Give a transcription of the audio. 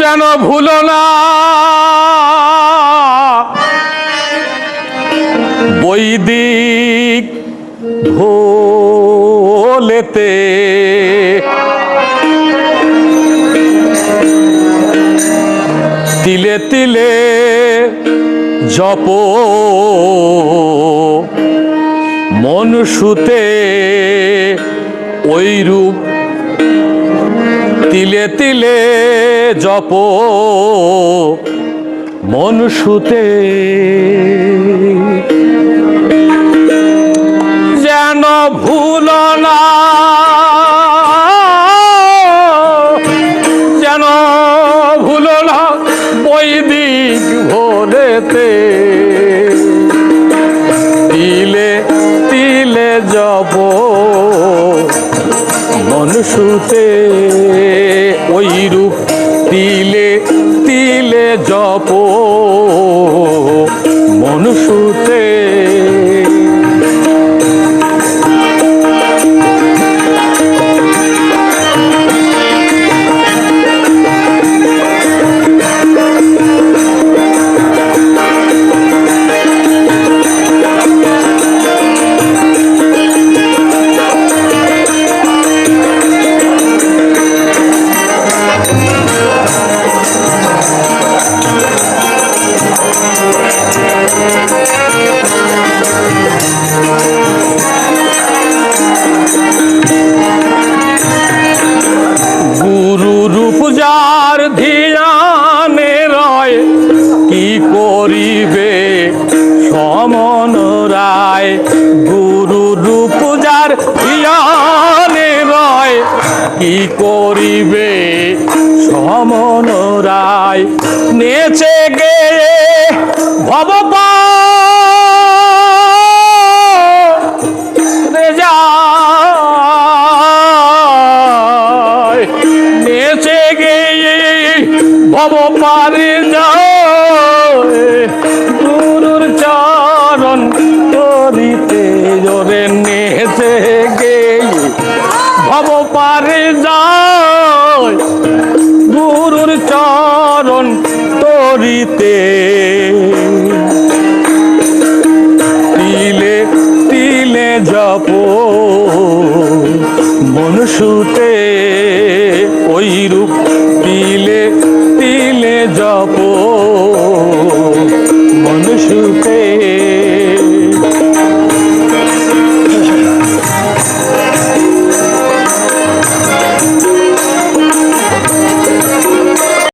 যেন ভুল না। বৈদিক ভোলেতে তিলে তিলে জপ মন সুতে ওই রূপ তিলে তিলে জপ মন সুতে। যেন ভুল না যেন ভুল না বৈদিক ভোলেতে মনুষুতে ওই রূপ তিলে তিলে জপ। মনুষুতে কি করিবে? সমন রায় নেচে গে ভবপা নেচে গিয়ে ভব পারে যায়। গুরুর চরণ তরিতে। তিলে তিলে জপ মনসুতে ওই রূপ তিল